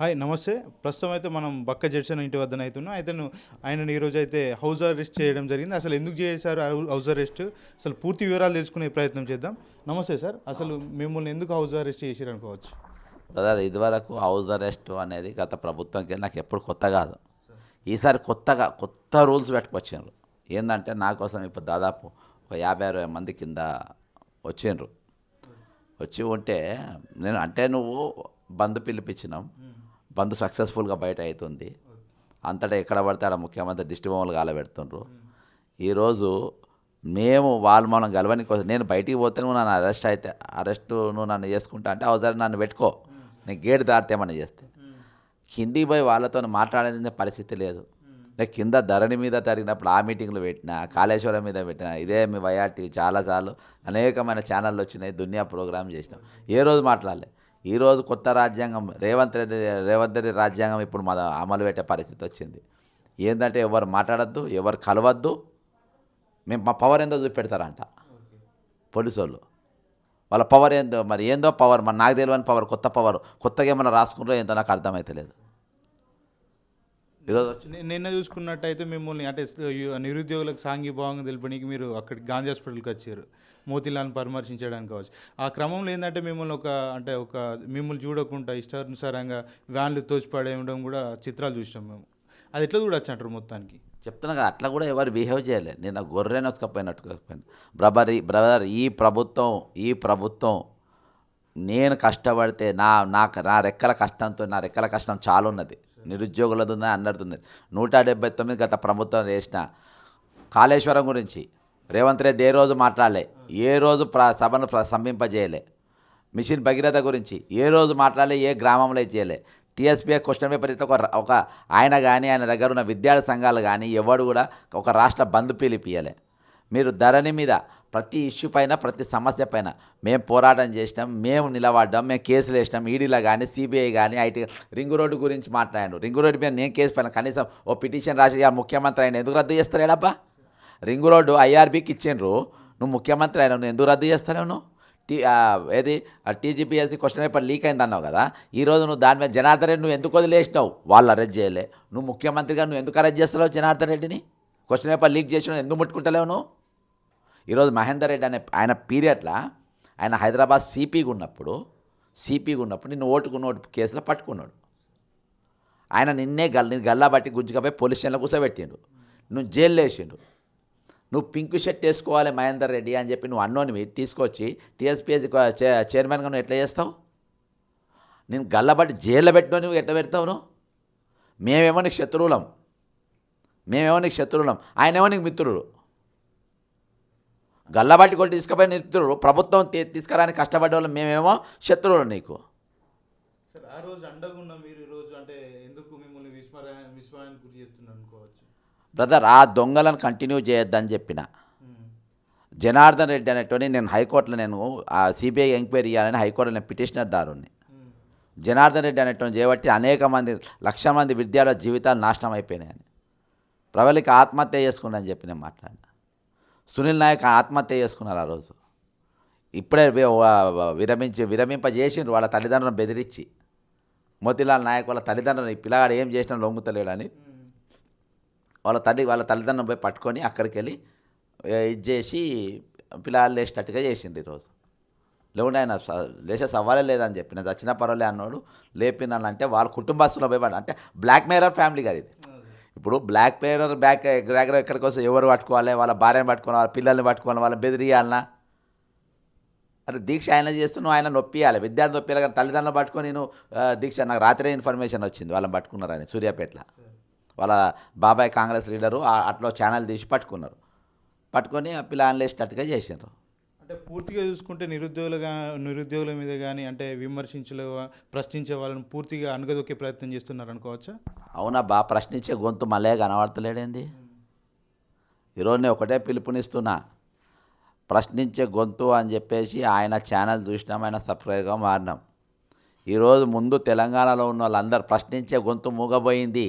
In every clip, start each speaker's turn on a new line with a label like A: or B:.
A: Hi నమస్తే. ప్రస్తుతం అయితే మనం బక్క జడ్సన్ ఇంటి వద్దన అయితే నువ్వు ఆయనను ఈరోజు అయితే హౌస్ అరెస్ట్ చేయడం జరిగింది. అసలు ఎందుకు చేశారు హౌస్ అరెస్ట్? అసలు పూర్తి వివరాలు తెలుసుకునే ప్రయత్నం చేద్దాం. నమస్తే సార్. అసలు మిమ్మల్ని ఎందుకు హౌస్ అరెస్ట్ చేశారు అనుకోవచ్చు?
B: బ్రదర్ ఇదివరకు హౌస్ అరెస్ట్ అనేది గత ప్రభుత్వంకి నాకు ఎప్పుడు కొత్త కాదు. ఈసారి కొత్తగా కొత్త రూల్స్ పెట్టుకొచ్చిండ్రు ఏంటంటే నా కోసం ఇప్పుడు దాదాపు ఒక యాభై అరవై మంది కింద వచ్చిండ్రు. వచ్చి ఉంటే నేను అంటే నువ్వు బంద్ పిలిపించినాం. బంద్ సక్సెస్ఫుల్గా బయట అవుతుంది. అంతటా ఎక్కడ పడితే అక్కడ ముఖ్యమంత్రి దిష్టి బొమ్మలు గాలబెడుతుండ్రు. ఈరోజు మేము వాళ్ళు మనం గెలవని కోసం నేను బయటికి పోతే నువ్వు నన్ను అరెస్ట్ అయితే అరెస్ట్ నువ్వు నన్ను చేసుకుంటా అంటే అవసరం నన్ను పెట్టుకో. నేను గేట్ దాటితేమని చేస్తే. కిందికి పోయి వాళ్ళతో మాట్లాడే పరిస్థితి లేదు. నేను కింద ధరణి మీద జరిగినప్పుడు ఆ మీటింగ్లు పెట్టిన కాళేశ్వరం మీద పెట్టిన ఇదే మీ వైఆర్టీ చాలాసార్లు అనేకమైన ఛానళ్ళు వచ్చినాయి దునియా ప్రోగ్రామ్ చేసినాం. ఏ రోజు మాట్లాడలే. ఈరోజు కొత్త రాజ్యాంగం రేవంత్ రెడ్డి రేవంత్ రెడ్డి రాజ్యాంగం ఇప్పుడు మన అమలు పెట్టే పరిస్థితి వచ్చింది. ఏంటంటే ఎవరు మాట్లాడద్దు ఎవరు కలవద్దు మేము మా పవర్ ఏందో చూపెడతారంట. పోలీసు వాళ్ళు వాళ్ళ పవర్ ఏందో మరి ఏందో పవర్ మరి నాకు తెలియని పవర్ కొత్త పవర్ కొత్తగా ఏమైనా రాసుకుంటారో ఏందో నాకు అర్థమైతలేదు. ఈరోజు వచ్చి
A: నిన్న చూసుకున్నట్టయితే మిమ్మల్ని అంటే నిరుద్యోగులకు సాంఘీభావంగా తెలిపడానికి మీరు అక్కడికి గాంధీ హాస్పిటల్కి వచ్చారు. మోతిలాల్ని పరామర్శించడానికి కావచ్చు. ఆ క్రమంలో ఏంటంటే మిమ్మల్ని ఒక అంటే ఒక మిమ్మల్ని చూడకుండా ఇష్టానుసారంగా వ్యాన్లు తోచిపడేయడం కూడా చిత్రాలు చూసినాం మేము. అది ఎట్లా చూడొచ్చు అంటారు మొత్తానికి?
B: చెప్తున్నా అట్లా కూడా ఎవరు బిహేవ్ చేయలే. నేను గొర్రెని వసుకపోయినట్టు బ్రదర్ ఈ బ్రదర్ ఈ ప్రభుత్వం ఈ ప్రభుత్వం నేను కష్టపడితే నా నాకు నా రెక్కల కష్టంతో నా రెక్కల కష్టం చాలా ఉన్నది నిరుద్యోగులది ఉన్నది అన్నది ఉన్నది. నూట డెబ్బై తొమ్మిది గత ప్రభుత్వం చేసిన కాళేశ్వరం గురించి రేవంత్ రెడ్డి ఏ రోజు మాట్లాడలే ఏ రోజు ప్ర సభను స్తంభింపజేయలే. సంభింపజేయలే మిషన్ భగీరథ గురించి ఏ రోజు మాట్లాడలే ఏ గ్రామంలో చేయలే. టీఎస్పీఏ క్వశ్చన్ పేపర్ ఇస్తే ఒక ఒక ఆయన కానీ ఆయన దగ్గర ఉన్న విద్యార్థి సంఘాలు కానీ ఎవడు కూడా ఒక రాష్ట్ర బంధు పిలిపియలే మీరు ధరణి మీద ప్రతి ఇష్యూ పైన ప్రతి సమస్య పైన మేము పోరాటం చేసినాం మేము నిలబడ్డాం మేము కేసులు వేసినాం ఈడీలో కానీ సిబిఐ కానీ ఐటీ రింగు రోడ్డు గురించి మాట్లాడాను రింగు రోడ్డు మీద నేను కేసు పైన కనీసం ఓ పిటిషన్ రాసి ముఖ్యమంత్రి ఆయన ఎందుకు రద్దు చేస్తారేడబ్బా రింగు రోడ్డు ఐఆర్బీకి ఇచ్చిండ్రు. నువ్వు ముఖ్యమంత్రి అయినా నువ్వు ఎందుకు రద్దు చేస్తావు నువ్వు? టీ ఏది? టీజీపీఎస్సీ క్వశ్చన్ పేపర్ లీక్ అయింది అన్నావు కదా. ఈరోజు నువ్వు దాని మీద జనార్దన్ రెడ్డి నువ్వు ఎందుకు వదిలేసినావు? వాళ్ళు అరెస్ట్ చేయలే. నువ్వు ముఖ్యమంత్రిగా నువ్వు ఎందుకు అరెస్ట్ చేస్తున్నావు జనార్దన్ రెడ్డిని? క్వశ్చన్ పేపర్ లీక్ చేసిన ఎందుకు ముట్టుకుంటలేవు నువ్వు? ఈరోజు మహేందర్ రెడ్డి అనే ఆయన పీరియడ్లో ఆయన హైదరాబాద్ సిపిగా ఉన్నప్పుడు సిపిగా ఉన్నప్పుడు నిన్ను ఓటుకు నోటు కేసులో పట్టుకున్నాడు. ఆయన నిన్నే గల్ నేను గల్లా బట్టి గుజ్జుకపోయి పోలీస్ స్టేషన్లో కూర్చోబెట్టిండు. నువ్వు జైల్లో వేసిండు. నువ్వు పింక్ షర్ట్ వేసుకోవాలి మహేందర్ రెడ్డి అని చెప్పి నువ్వు అన్నోనివి తీసుకొచ్చి టీఎస్పీఎస్సీ చైర్మన్గా నువ్వు ఎట్లా చేస్తావు? నేను గల్లబట్టి జైల్లో పెట్టిన నువ్వు ఎట్లా పెడతావు నువ్వు మేమేమో నీకు శత్రువులం. మేమేమో నీకు శత్రువులం. ఆయనేమో నీకు మిత్రుడు. గల్లబట్టి కొట్టి తీసుకుపోయిన మిత్రుడు ప్రభుత్వం తీ- తీసుకురానికి వాళ్ళు మేమేమో శత్రువులు నీకు.
A: సార్ ఆ రోజు అండగా ఉన్న మీరు ఈరోజు అంటే ఎందుకు మిమ్మల్ని విస్మరణ విస్మరణకు గురి చేస్తున్నారు?
B: బ్రదర్ ఆ దొంగలను కంటిన్యూ చేయొద్దని చెప్పిన. జనార్దన్ రెడ్డి అనేటువంటి నేను హైకోర్టులో నేను ఆ సిబిఐ ఎంక్వైరీ చేయాలని హైకోర్టులో నేను పిటిషనర్ దారుణ్ణి. జనార్దన్ రెడ్డి అనేటువంటి చేయబట్టి అనేక మంది లక్ష మంది విద్యార్థుల జీవితాలు నాశనం అయిపోయినాయని. ప్రవళిక ఆత్మహత్య చేసుకుందని చెప్పి నేను మాట్లాడిన. సునీల్ నాయక్ ఆత్మహత్య చేసుకున్నారు ఆ రోజు. ఇప్పుడే విరమించి విరమింపజేసిండ్రు వాళ్ళ తల్లిదండ్రులను బెదిరించి. మోతిలాల్ నాయక్ వాళ్ళ తల్లిదండ్రులు ఈ పిల్లగాడు ఏం చేసినా లొంగుతలేడని. వాళ్ళ తల్లి వాళ్ళ తల్లిదండ్రులు పోయి పట్టుకొని అక్కడికి వెళ్ళి ఇది చేసి పిల్లలు లేచేటట్టుగా చేసింది ఈరోజు. లేకుండా ఆయన స- లేచే సవాలే లేదని చెప్పిన చచ్చిన పర్వాలే అన్నాడు లేపినానంటే వాళ్ళ కుటుంబస్తులు పోయి అంటే బ్లాక్ మేరర్ ఫ్యామిలీ కాదు ఇది. ఇప్పుడు బ్లాక్ మేరర్ బ్యాక్ గ్రాగర్ ఎక్కడికి వస్తే ఎవరు పట్టుకోవాలి వాళ్ళ భార్యను పట్టుకోవాలి వాళ్ళ పిల్లల్ని పట్టుకోవాలి వాళ్ళ బెదిరియాలనా? అరే దీక్ష ఆయన చేస్తున్నావు ఆయన నొప్పియాలి. విద్యార్థి నొప్పియాలి కానీ తల్లిదండ్రులు పట్టుకొని నేను దీక్ష నాకు రాత్రే ఇన్ఫర్మేషన్ వచ్చింది. వాళ్ళని పట్టుకున్నారని సూర్యాపేటలో. వాళ్ళ బాబాయ్ కాంగ్రెస్ లీడరు అట్లా ఛానల్ తీసి పట్టుకున్నారు. పట్టుకొని ఆ పిల్లలు వేసేటట్టుగా చేసిండ్రు.
A: అంటే పూర్తిగా చూసుకుంటే నిరుద్యోగులుగా నిరుద్యోగుల మీద కానీ అంటే విమర్శించలే ప్రశ్నించే వాళ్ళని పూర్తిగా అణగదొక్కే ప్రయత్నం చేస్తున్నారు అనుకోవచ్చా?
B: అవునా బా ప్రశ్నించే గొంతు మళ్ళీ కనబడతలేడేంది? ఈరోజు నేను ఒకటే పిలుపునిస్తున్నా. ప్రశ్నించే గొంతు అని చెప్పేసి ఆయన ఛానల్ చూసినాం ఆయన సబ్స్క్రైబ్గా మారినాం. ఈరోజు ముందు తెలంగాణలో ఉన్న వాళ్ళందరూ ప్రశ్నించే గొంతు మూగబోయింది.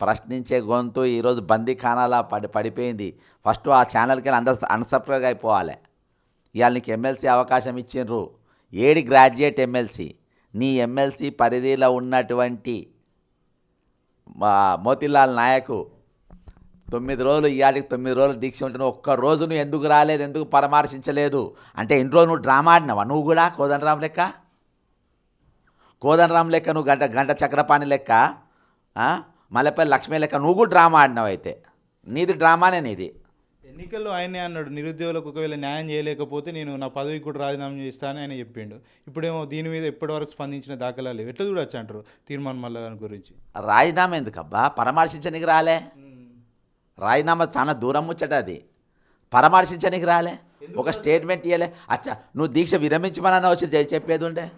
B: ప్రశ్నించే గొంతు ఈరోజు బందీఖానాలా పడి పడిపోయింది. ఫస్ట్ ఆ ఛానల్కి అందరు అన్సబ్స్క్రైబ్ అయిపోవాలి. ఇవాళ నీకు ఎమ్మెల్సీ అవకాశం ఇచ్చిండ్రు. ఏడి గ్రాడ్యుయేట్ ఎమ్మెల్సీ? నీ ఎమ్మెల్సీ పరిధిలో ఉన్నటువంటి మోతిలాల్ నాయకు తొమ్మిది రోజులు ఇవాళకి తొమ్మిది రోజులు దీక్ష ఉంటున్నావు. ఒక్క రోజు నువ్వు ఎందుకు రాలేదు ఎందుకు పరామర్శించలేదు? అంటే ఇంట్లో నువ్వు డ్రామా ఆడినావా? నువ్వు కూడా కోదండరాం లెక్క? కోదండరాం లెక్క నువ్వు గంట గంట చక్రపాణి లెక్క? మల్లెపల్లి లక్ష్మి లెక్క నువ్వు కూడా డ్రామా ఆడినావు అయితే. నీది డ్రామానే నీది.
A: ఎన్నికల్లో ఆయనే అన్నాడు నిరుద్యోగులకు ఒకవేళ న్యాయం చేయలేకపోతే నేను నా పదవికి కూడా రాజీనామా చేస్తానని ఆయన చెప్పిండు. ఇప్పుడేమో దీని మీద ఎప్పటివరకు స్పందించిన దాఖలాలు లేవు. ఎట్లా చూడొచ్చు అంటారు తీర్మానం మల్ల గారి గురించి?
B: రాజీనామా ఎందుకబ్బా? పరామర్శించనికి రాలే. రాజీనామా చాలా దూరం ముచ్చట అది. పరామర్శించనికి రాలే. ఒక స్టేట్మెంట్ ఇవ్వలే అచ్చా నువ్వు దీక్ష విరమించమని వచ్చి చెప్పేది ఉండే?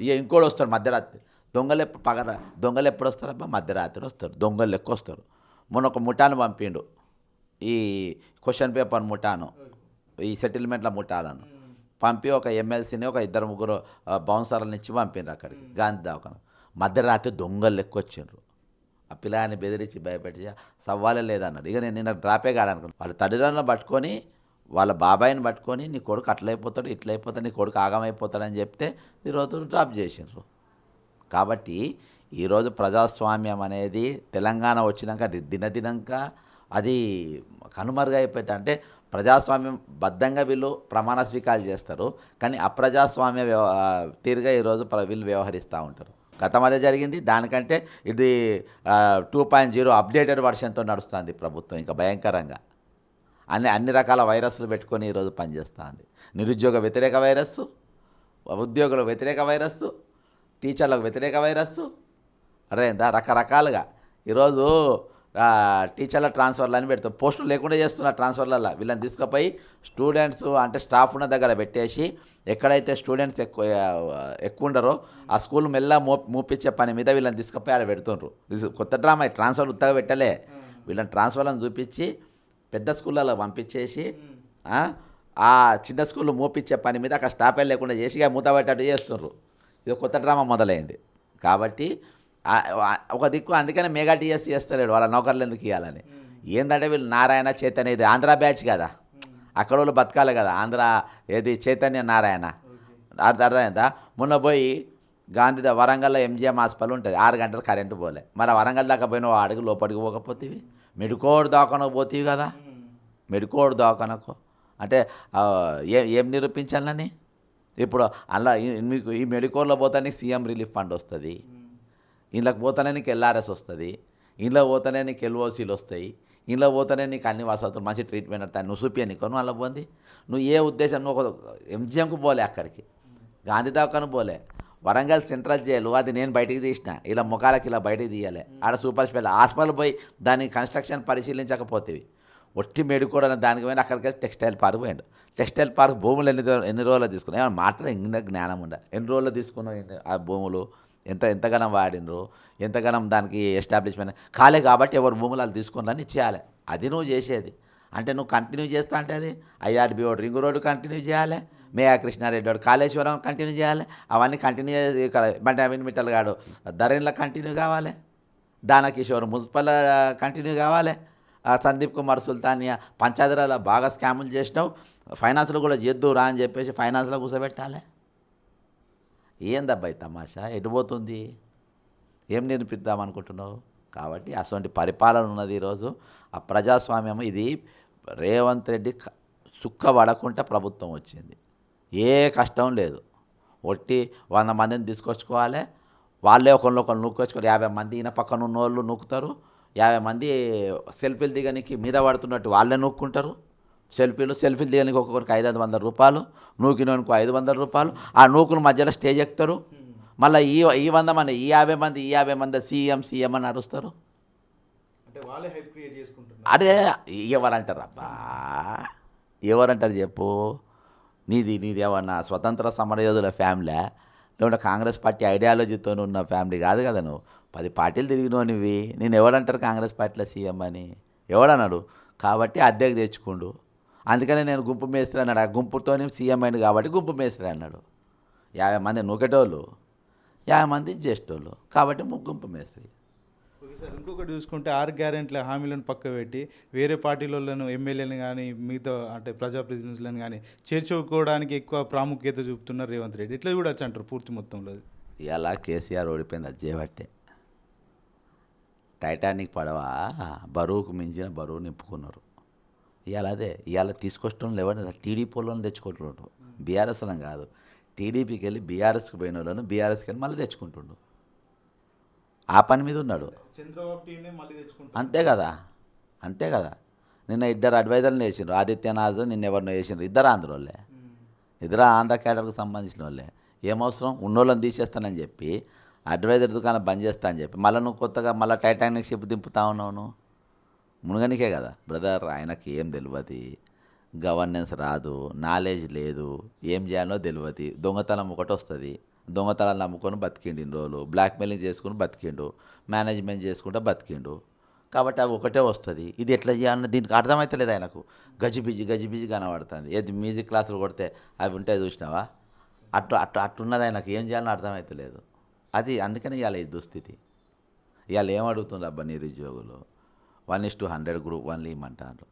B: ఇక ఇంకోటి వస్తాడు మధ్యరాత్రి. దొంగలు ఎప్పుడు పగల దొంగలు ఎప్పుడు వస్తారబ్బా? మధ్యరాత్రి వస్తారు. దొంగలు లెక్క వస్తారు. మొన్న ఒక ముఠాను పంపిండు. ఈ క్వశ్చన్ పేపర్ ముఠాను. ఈ సెటిల్మెంట్ల ముఠాలను. పంపి ఒక ఎమ్మెల్సీని ఒక ఇద్దరు ముగ్గురు ఆ, బౌన్సర్లను ఇచ్చి పంపిండ్రు అక్కడికి. గాంధీ దవాఖాన. మధ్యరాత్రి దొంగలు లెక్క వచ్చిండ్రు. ఆ పిల్లాన్ని బెదిరించి భయపెట్టి సవ్వాలే లేదన్నాడు. ఇక నేను నిన్న డ్రాపే కాదనుకున్నాను వాళ్ళ తల్లిదండ్రులను పట్టుకొని వాళ్ళ బాబాయిని పట్టుకొని నీ కొడుకు అట్లయిపోతాడు ఇట్లయిపోతాడు నీ కొడుకు ఆగమైపోతాడు అని చెప్తే ఈరోజు డ్రాప్ చేసిండ్రు. కాబట్టి ఈరోజు ప్రజాస్వామ్యం అనేది తెలంగాణ వచ్చినాక దినదినంక అది కనుమరుగైపోయింది. అంటే ప్రజాస్వామ్యం బద్ధంగా వీళ్ళు ప్రమాణ స్వీకారాలు చేస్తారు. కానీ అప్రజాస్వామ్య వ్యవ తీరుగా ఈరోజు ప్ర- వీళ్ళు వ్యవహరిస్తూ ఉంటారు. గతం జరిగింది. దానికంటే ఇది టూ పాయింట్ జీరో అప్డేటెడ్ వర్షన్తో నడుస్తుంది ప్రభుత్వం ఇంకా భయంకరంగా. అన్ని అన్ని రకాల వైరస్లు పెట్టుకొని ఈరోజు పనిచేస్తుంది. నిరుద్యోగ వ్యతిరేక వైరస్సు ఉద్యోగుల వ్యతిరేక వైరస్సు టీచర్లకు వ్యతిరేక వైరస్సు? అర్థమైందా రకరకాలుగా. ఈరోజు టీచర్ల ట్రాన్స్ఫర్లు అని పెడతాం పోస్టులు లేకుండా చేస్తున్నారు ట్రాన్స్ఫర్లలో వీళ్ళని తీసుకుపోయి స్టూడెంట్స్ అంటే స్టాఫ్ ఉన్న దగ్గర పెట్టేసి ఎక్కడైతే స్టూడెంట్స్ ఎక్కువ ఎక్కువ ఉండరో ఆ స్కూల్ మెల్ల మో మూపించే పని మీద వీళ్ళని తీసుకుపోయి ఆడ పెడుతుండ్రు. కొత్త డ్రామా ట్రాన్స్ఫర్ ఉత్తగా పెట్టలే. వీళ్ళని ట్రాన్స్ఫర్లను చూపించి పెద్ద స్కూళ్ళలో పంపించేసి ఆ, చిన్న స్కూల్లో మోపించే పని మీద అక్కడ స్టాపే లేకుండా చేసి మూత పెట్టట్టు చేస్తుండ్రు. ఇది కొత్త డ్రామా మొదలైంది. కాబట్టి ఒక దిక్కు అందుకనే మెగా టీఎస్ చేస్తలేడు వాళ్ళ నౌకర్లు ఎందుకు ఇవ్వాలని ఏంటంటే వీళ్ళు నారాయణ చైతన్య ఇది ఆంధ్ర బ్యాచ్ కదా. అక్కడ వాళ్ళు బతకాలి కదా ఆంధ్ర ఏది చైతన్య నారాయణ. అర్థ- అర్థమైందా? మొన్న పోయి గాంధీ వరంగల్లో ఎంజిఎం హాస్పిటల్ ఉంటుంది ఆరు గంటలు కరెంటు పోలే. మరి వరంగల్ దాకా పోయిన అడుగు లోపలికి పోకపోతేవి? మెడికోడ్ దాకానకు పోతీవి కదా. మెడికోడ్ దాకానకు అంటే ఏం నిరూపించాలని? ఇప్పుడు అలా మీకు ఈ మెడికోర్లో పోతే సీఎం రిలీఫ్ ఫండ్ వస్తుంది. ఇంట్లోకి పోతానే నీకు ఎల్ఆర్ఎస్ వస్తుంది. ఇంట్లో పోతానే నీకు ఎల్ఓసీలు వస్తాయి. ఇంట్లో పోతానే నీకు అన్ని వసతులు మంచి ట్రీట్మెంట్ అవుతాయి నువ్వు చూపియా నీకు నువ్వు అలా పోంది? నువ్వు ఏ ఉద్దేశం? నువ్వు ఒక ఎంజిఎంకు పోలే అక్కడికి. గాంధీ దాకాను పోలే. వరంగల్ సెంట్రల్ జైలు అది నేను బయటికి తీసిన. ఇలా ముఖాలకి ఇలా బయటికి తీయాలి. ఆడ సూపర్ స్పెషల్ హాస్పిటల్ పోయి దాని కన్స్ట్రక్షన్ పరిశీలించకపోతేవి. ఒట్టి మేడుకోవడం దానికి పోయిన అక్కడికి వెళ్ళి టెక్స్టైల్ పార్క్ పోయిండు. టెక్స్టైల్ పార్క్ భూములు ఎన్ని ఎన్ని రోజులు తీసుకున్నాయి ఏమన్నా మాట్లాడే జ్ఞానం ఉండాలి ఎన్ని రోజులు తీసుకున్నావు ఆ భూములు? ఎంత ఎంతగానం వాడినరు? ఎంతగానం దానికి ఎస్టాబ్లిష్మెంట్ కాలే కాబట్టి ఎవరు భూములు వాళ్ళు తీసుకున్నారని ఇచ్చేయాలి. అది నువ్వు చేసేది. అంటే నువ్వు కంటిన్యూ చేస్తా అంటే అది. IRB road ring road continue చేయాలి. మేయా కృష్ణారెడ్డి వాడు కాళేశ్వరం కంటిన్యూ చేయాలి. అవన్నీ కంటిన్యూ ఇక్కడ బండి అవిన్ మిట్టల్ గాడు ధరణిలో కంటిన్యూ కావాలి. దానకిషోర్ మున్సిపల్ కంటిన్యూ కావాలి. సందీప్ కుమార్ సుల్తానియా పంచాయతీరాల బాగా స్కాములు చేసినావు. ఫైనాన్స్లో కూడా చేద్దు రా అని చెప్పేసి ఫైనాన్స్లో కూర్చోబెట్టాలి ఏందబ్బాయి తమాషా? ఎటుపోతుంది ఏం నేర్పిద్దాం అనుకుంటున్నావు? కాబట్టి అటువంటి పరిపాలన ఉన్నది ఈరోజు. ఆ ప్రజాస్వామ్యం ఇది రేవంత్ రెడ్డి క- చుక్క పడకుండా ప్రభుత్వం వచ్చింది. ఏ కష్టం లేదు. ఒట్టి వంద మందిని తీసుకొచ్చుకోవాలి. వాళ్ళే ఒకరిని ఒకరు నూక్కొచ్చుకోవాలి యాభై మంది ఈయన పక్కన ఉన్న వాళ్ళు నూకుతారు. యాభై మంది సెల్ఫీలు దిగనికి మీద పడుతున్నట్టు వాళ్ళే నూక్కుంటారు. సెల్ఫీలు సెల్ఫీలు దిగనికి ఒక్కొక్కరికి ఐదు ఐదు వందల రూపాయలు నూకినోనికి ఐదు వందల రూపాయలు. ఆ నూకుల మధ్యలో స్టేజ్ ఎక్కుతారు. మళ్ళీ ఈ ఈ వంద మంది ఈ యాభై మంది ఈ యాభై మంది సీఎం సీఎం అని అరుస్తారు.
A: అంటే వాళ్ళే హైప్ క్రియేట్ చేసుకుంటున్నారు.
B: అదే ఎవరంటారు అబ్బా ఎవరంటారు చెప్పు? నీది నీది ఏమన్నా స్వతంత్ర సమరయోధుల ఫ్యామిలీ? లేకుంటే కాంగ్రెస్ పార్టీ ఐడియాలజీతో ఉన్న ఫ్యామిలీ కాదు కదా నువ్వు. పది పార్టీలు తిరిగినావు నువ్వు. నేను ఎవడంటారు కాంగ్రెస్ పార్టీలో సీఎం అని? ఎవడన్నాడు? కాబట్టి అద్దెకు తెచ్చుకుండు. అందుకనే నేను గుంపు మేస్త్రి అన్నాడు. ఆ గుంపుతోనే సీఎం అయింది కాబట్టి గుంపు మేస్త్రి అన్నాడు. యాభై మంది నూకెటోళ్ళు. యాభై మంది జ్యేష్ఠోళ్ళు. కాబట్టి ము- గుంపు మేస్త్రి.
A: సార్. ఇంకొకటి చూసుకుంటే ఆరు గ్యారెంట్ల హామీలను పక్క పెట్టి వేరే పార్టీలను ఎమ్మెల్యేలను కానీ మిగతా అంటే ప్రజాప్రతినిధులను కానీ చేర్చుకోవడానికి ఎక్కువ ప్రాముఖ్యత చూపుతున్నారు రేవంత్ రెడ్డి. ఇట్లా చూడొచ్చు అంటారు పూర్తి మొత్తంలో
B: ఇలా కేసీఆర్ ఓడిపోయింది అది చేయబట్టే టైటానిక్ పడవ బరువుకు మించిన బరువు నింపుకున్నారు. ఇవాళ అదే ఇవాళ తీసుకొచ్చడం లేవని టీడీపీ వాళ్ళని బీఆర్ఎస్లో బీఆర్ఎస్ కాదు. టీడీపీకి వెళ్ళి బీఆర్ఎస్కి పోయిన వాళ్ళను బీఆర్ఎస్కి వెళ్ళి మళ్ళీ తెచ్చుకుంటుండు ఆ పని మీద ఉన్నాడు. అంతే కదా? అంతే కదా? నిన్న ఇద్దరు అడ్వైజర్లు వేసిండ్రు ఆదిత్యనాథ్ నిన్న ఎవరినో వేసిండ్రు ఇద్దరు ఆంధ్రోళ్ళే. ఇద్దరు ఆంధ్ర క్యాడర్కి సంబంధించిన వాళ్ళే. ఏమవసరం ఉన్నోళ్ళని తీసేస్తానని చెప్పి అడ్వైజర్ దుకాణం బంద్ చేస్తా అని చెప్పి. మళ్ళీ నువ్వు కొత్తగా మళ్ళీ టైటానిక్ షిప్ దింపుతా ఉన్నావు మునుగనికే కదా? బ్రదర్ ఆయనకి ఏం తెలియదు గవర్నెన్స్ రాదు నాలెడ్జ్ లేదు. ఏం చేయాలో తెలియదు దొంగతనం ఒకటి వస్తుంది. దొంగతనాలు నమ్ముకొని బతికిండు ఇన్ని రోజులు బ్లాక్మెయిలింగ్ చేసుకుని బతికిండు మేనేజ్మెంట్ చేసుకుంటా బతికిండు కాబట్టి అవి ఒకటే వస్తుంది. ఇది ఎట్లా చేయాలన్న దీనికి అర్థమవుతలేదు ఆయనకు. గజిబిజి గజిబిజి కనబడుతుంది. ఏది మ్యూజిక్ క్లాసులు కొడితే అవి ఉంటాయి చూసినావా? అటు అటు అట్టున్నది ఆయనకు ఏం చేయాలని అర్థమవుతలేదు అది అందుకని ఇవాళ ఈ దుస్థితి. ఇవాళ ఏం అడుగుతున్నారు అబ్బా నిరుద్యోగులు? One is to hundred group one ఇమ్మంటారు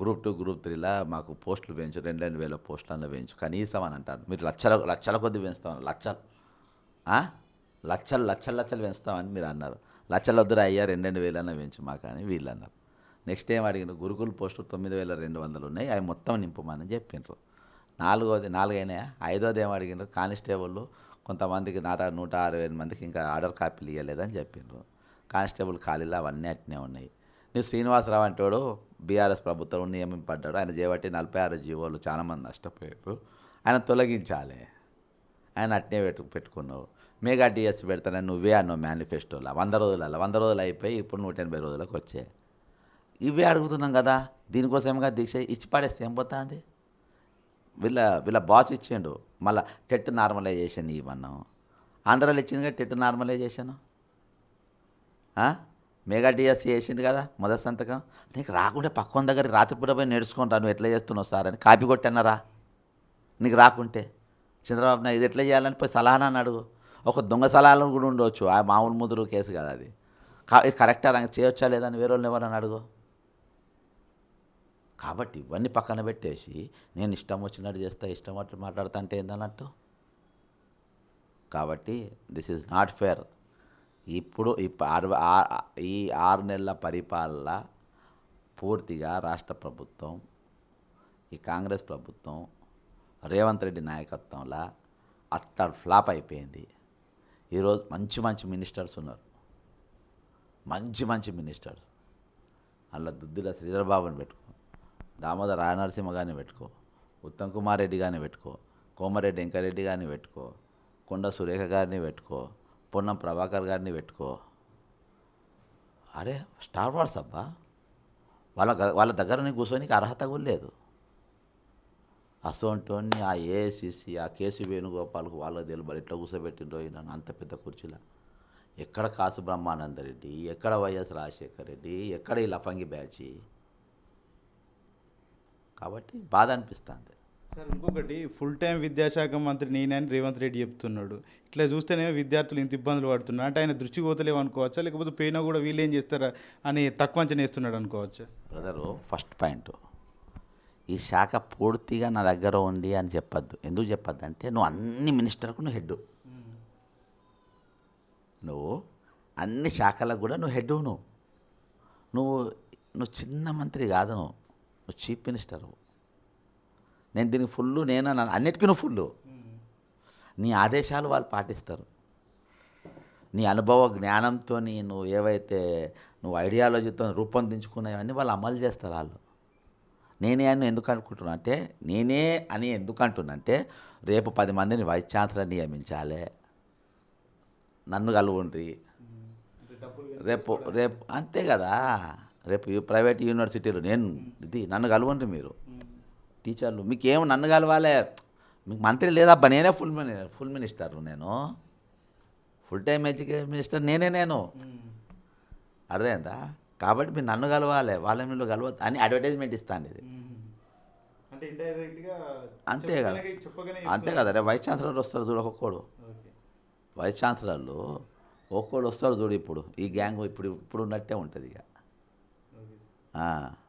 B: group two group త్రీలా మాకు పోస్టులు పెంచు రెండు రెండు వేల పోస్టులను పెంచు. కనీసం అని అంటారు మీరు లక్షల లక్షల కొద్ది పెంచుతాం లక్షలు. లక్షలు లక్షలు లక్షలు పెంచుతామని మీరు అన్నారు. లక్షలు వద్దురా అయ్యా రెండు రెండు వేలన్నా పెంచు మా కానీ వీళ్ళు అన్నారు. నెక్స్ట్ ఏం అడిగిన గురుకుల పోస్టు తొమ్మిది వేల రెండు వందలు ఉన్నాయి అవి మొత్తం నింపమని చెప్పిండ్రు నాలుగోది నాలుగైనా ఐదోది ఏం అడిగినారు? కానిస్టేబుల్ కొంతమందికి నాట నూట అరవై మందికి ఇంకా ఆర్డర్ కాపీలు ఇవ్వలేదని చెప్పిండ్రు కానిస్టేబుల్ ఖాళీలు అవన్నీ అట్నే ఉన్నాయి. నువ్వు శ్రీనివాసరావు అంటాడు బీఆర్ఎస్ ప్రభుత్వం నియమింపడ్డాడు. ఆయన చేయబట్టి నలభై ఆరు జీవోలు చాలామంది నష్టపోయారు ఆయన తొలగించాలి. ఆయన అట్నే పెట్టు పెట్టుకున్నావు మెగా డిఎస్ పెడతానని నువ్వే అన్నావు మేనిఫెస్టోలో వంద రోజులలో వంద రోజులు అయిపోయి ఇప్పుడు నూట ఎనభై రోజులకు వచ్చాయి. ఇవే అడుగుతున్నాం కదా దీనికోసమేగా దీక్ష ఇచ్చి పడేస్తే ఏం పోతుంది? వీళ్ళ వీళ్ళ బాస్ ఇచ్చిండు మళ్ళీ టెట్ నార్మలైజేషన్ ఇవ్వన్నాం ఆంధ్రాలో ఇచ్చింది కదా టెట్ నార్మలైజేషన్ మెగా డిఎస్సి వేసిండు కదా మొదటి సంతకం? నీకు రాకుంటే పక్కన దగ్గర రాత్రిపూట పోయి నేర్చుకుంటా నువ్వు ఎట్లా చేస్తున్నావు సార్ అని కాపీ కొట్టన్నారా? నీకు రాకుంటే. చంద్రబాబు నాయుడు ఇది ఎట్లా చేయాలని పోయి సలహానని అడుగు. ఒక దొంగ సలాలను కూడా ఉండవచ్చు. ఆ మామూలు ముదురు కేసు కదా అది. కరెక్టా? నాకు చేయొచ్చా లేదా అని వేరే వాళ్ళని ఎవరని అడుగు. కాబట్టి ఇవన్నీ పక్కన పెట్టేసి నేను ఇష్టం వచ్చినట్టు చేస్తా ఇష్టం వచ్చినట్టు మాట్లాడతా అంటే ఏందన్నట్టు కాబట్టి దిస్ ఈజ్ నాట్ ఫేర్ ఇప్పుడు ఇప్ప- ఈ ఆరు నెలల పరిపాలన పూర్తిగా రాష్ట్ర ప్రభుత్వం ఈ కాంగ్రెస్ ప్రభుత్వం రేవంత్ రెడ్డి నాయకత్వంలో అట్టర్ ఫ్లాప్ అయిపోయింది. ఈరోజు మంచి మంచి మినిస్టర్స్ ఉన్నారు. మంచి మంచి మినిస్టర్స్. అలా దుద్దుల శ్రీధర్ బాబుని పెట్టుకో దామోదర రాయనరసింహ గారిని పెట్టుకో ఉత్తమ్ కుమార్ రెడ్డి గారిని పెట్టుకో కోమరెడ్డి వెంకరెడ్డి గారిని పెట్టుకో కొండ సురేఖ గారిని పెట్టుకో పొన్నం ప్రభాకర్ గారిని పెట్టుకో. అరే స్టార్ వార్స్ అబ్బా. వాళ్ళ వాళ్ళ దగ్గర నీకు కూర్చోనికి అర్హత కూడా లేదు. అసోంటోని ఆ ఏఐసిసి ఆ కేసు వేణుగోపాల్కు వాళ్ళకి తెలియదు ఎట్లా కూర్చోబెట్టిండ్రో ఈయన అంత పెద్ద కుర్చీలో. ఎక్కడ కాసు బ్రహ్మానంద రెడ్డి ఎక్కడ వైఎస్ రాజశేఖర రెడ్డి ఎక్కడ ఈ లఫంగి బ్యాచి? కాబట్టి బాధ అనిపిస్తుంది.
A: సార్ ఇంకొకటి ఫుల్ టైం విద్యాశాఖ మంత్రి నేనని రేవంత్ రెడ్డి చెప్తున్నాడు. ఇట్లా చూస్తేనే విద్యార్థులు ఇంత ఇబ్బందులు పడుతున్నారు. అంటే ఆయన దృష్టి పోతలేవు అనుకోవచ్చా? లేకపోతే పోయినా కూడా వీళ్ళు ఏం చేస్తారా? అని తక్కువ అంచనా వేస్తున్నాడు అనుకోవచ్చా?
B: బ్రదరు ఫస్ట్ పాయింట్ ఈ శాఖ పూర్తిగా నా దగ్గర ఉంది అని చెప్పొద్దు. ఎందుకు చెప్పద్దు అంటే నువ్వు అన్ని మినిస్టర్కు నువ్వు హెడ్ నువ్వు అన్ని శాఖలకు కూడా నువ్వు హెడ్ నువ్వు. నువ్వు నువ్వు చిన్న మంత్రి కాదు నువ్వు. నువ్వు చీఫ్ మినిస్టరు నేను దీనికి ఫుల్ నేను అన్నిటికీ నువ్వు ఫుల్ నీ ఆదేశాలు వాళ్ళు పాటిస్తారు. నీ అనుభవ జ్ఞానంతో నువ్వు ఏవైతే నువ్వు ఐడియాలజీతో రూపొందించుకున్నావన్నీ వాళ్ళు అమలు చేస్తారు వాళ్ళు. నేనే అని ఎందుకు అనుకుంటున్నా అంటే నేనే అని ఎందుకు అంటున్నా అంటే రేపు పది మందిని వైస్ ఛాన్సలర్ నియమించాలి. నన్ను కలువుండ్రి రేపు రేపు అంతే కదా. రేపు ప్రైవేట్ యూనివర్సిటీలు నేను ఇది నన్ను కలవండి మీరు. టీచర్లు మీకేం నన్ను కలవాలే? మీకు మంత్రి లేదబ్బా నేనే ఫుల్ మిని ఫుల్ మినిస్టర్ నేను. ఫుల్ టైం ఎడ్యుకేషన్ మినిస్టర్ నేనే నేను. అర్థమైందా? కాబట్టి మీరు నన్ను కలవాలి వాళ్ళ మీరు కలవద్దు అని అడ్వర్టైజ్మెంట్ ఇస్తాను ఇది. అంతే కదా. అంతే కదా. రేపు వైస్ ఛాన్సలర్ వస్తారు చూడు ఒక్కొక్కడు వైస్ ఛాన్సలర్లు ఒక్కోడు వస్తారు చూడు ఇప్పుడు. ఈ గ్యాంగ్ ఇప్పుడు ఇప్పుడు ఉన్నట్టే ఉంటుంది ఇక.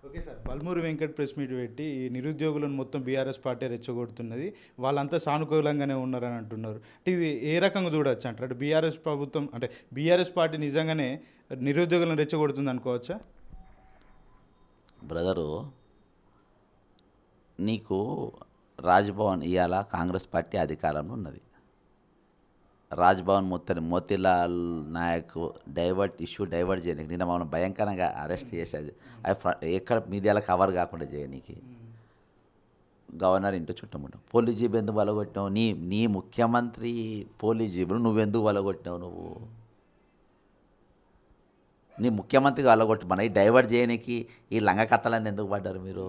A: Okay sir. Balmoori Venkat press meet పెట్టి ఈ నిరుద్యోగులను మొత్తం బీఆర్ఎస్ పార్టీ రెచ్చగొడుతున్నది. వాళ్ళంతా సానుకూలంగానే ఉన్నారని అంటున్నారు. అంటే ఇది ఏ రకంగా చూడొచ్చు అంటారు? అంటే బీఆర్ఎస్ ప్రభుత్వం అంటే బీఆర్ఎస్ పార్టీ నిజంగానే నిరుద్యోగులను రెచ్చగొడుతుంది అనుకోవచ్చా?
B: బ్రదరు నీకు రాజ్భవన్ ఇవాళ కాంగ్రెస్ పార్టీ అధికారంలో ఉన్నది. రాజ్భవన్ మొత్తం Motilal Nayak divert issue divert చేయడానికి నిన్న మమ్మల్ని భయంకరంగా అరెస్ట్ చేసేది అది ఎక్కడ మీడియాలో కవర్ కాకుండా చేయనీకి గవర్నర్ ఇంటూ చుట్టముంటావు పోలీస్ జీబు ఎందుకు వలగొట్టినావు? నీ నీ ముఖ్యమంత్రి పోలీస్ జీబును నువ్వెందుకు వలగొట్టినావు నువ్వు? నీ ముఖ్యమంత్రిగా అలగొట్టమని మన డైవర్ట్ చేయడానికి ఈ లంగ కథలన్నీ ఎందుకు పడ్డారు మీరు?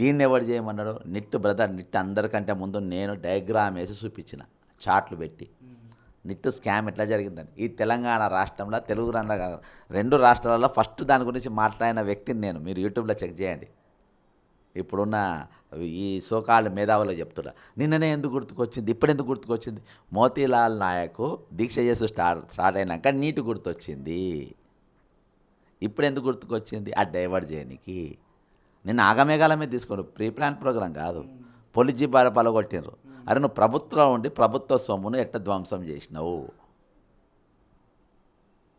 B: దీన్ని ఎవరు చేయమన్నారు నిట్ బ్రదర్ నిట్ అందరికంటే ముందు నేను డయాగ్రామ్ వేసి చూపించిన చార్ట్లు పెట్టి. నిట్ స్కామ్ ఎట్లా జరిగిందని ఈ తెలంగాణ రాష్ట్రంలో తెలుగు రాష్ట్ర రెండు రాష్ట్రాలలో ఫస్ట్ దాని గురించి మాట్లాడిన వ్యక్తిని నేను. మీరు యూట్యూబ్లో చెక్ చేయండి. ఇప్పుడున్న ఈ సోకాళ్ళ మేధావులు చెప్తున్నా. నిన్ననే ఎందుకు గుర్తుకొచ్చింది? ఇప్పుడు ఎందుకు గుర్తుకొచ్చింది? మోతీలాల్ నాయకు దీక్ష చేసి స్టార్ట్ స్టార్ట్ అయినాక నీటి గుర్తొచ్చింది. ఇప్పుడు ఎందుకు గుర్తుకొచ్చింది? ఆ డైవర్ట్ చేయనికి. నిన్న ఆగమేఘాల మీద తీసుకోండి ప్రీ ప్లాన్ ప్రోగ్రాం కాదు. పొలిజీ బాల పలగొట్టినారు అరే నువ్వు ప్రభుత్వంలో ఉండి ప్రభుత్వ సొమ్మును ఎట్లా ధ్వంసం చేసినావు?